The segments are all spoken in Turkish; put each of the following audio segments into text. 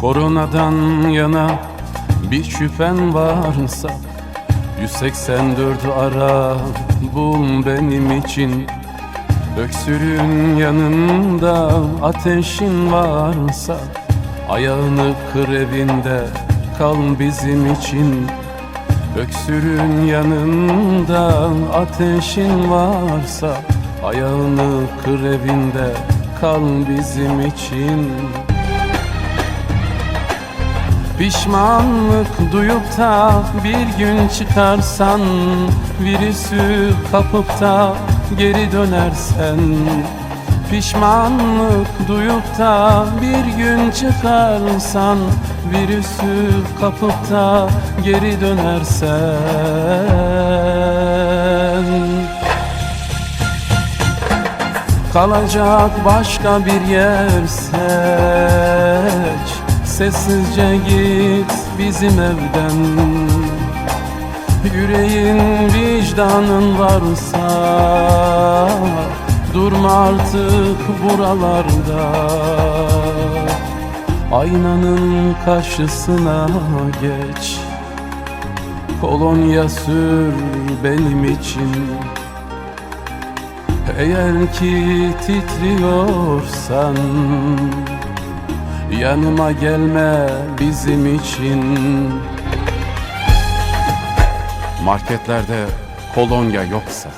Koronadan yana bir şüphen varsa 184 ara bul benim için. Öksürüğün yanında ateşin varsa Ayağını kır evinde kal bizim için. Öksürüğün yanında ateşin varsa Ayağını kır evinde kal bizim için Pişmanlık duyup da bir gün çıkarsan Virüsü kapıp da geri dönersen. Pişmanlık duyup da bir gün çıkarsan Virüsü kapıp da geri dönersen. Kalacak başka bir yer seç Sessizce git bizim evden. Yüreğin vicdanın varsa Durma artık buralarda. Aynanın karşısına geç. Kolonya sür benim için. Eğer ki titriyorsan Yanıma gelme bizim için. Marketlerde kolonya yoksa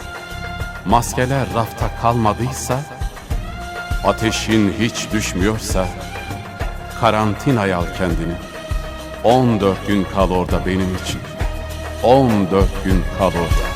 Maskeler rafta kalmadıysa Ateşin hiç düşmüyorsa Karantinaya al kendini. 14 gün kal orada benim için. 14 gün kal orada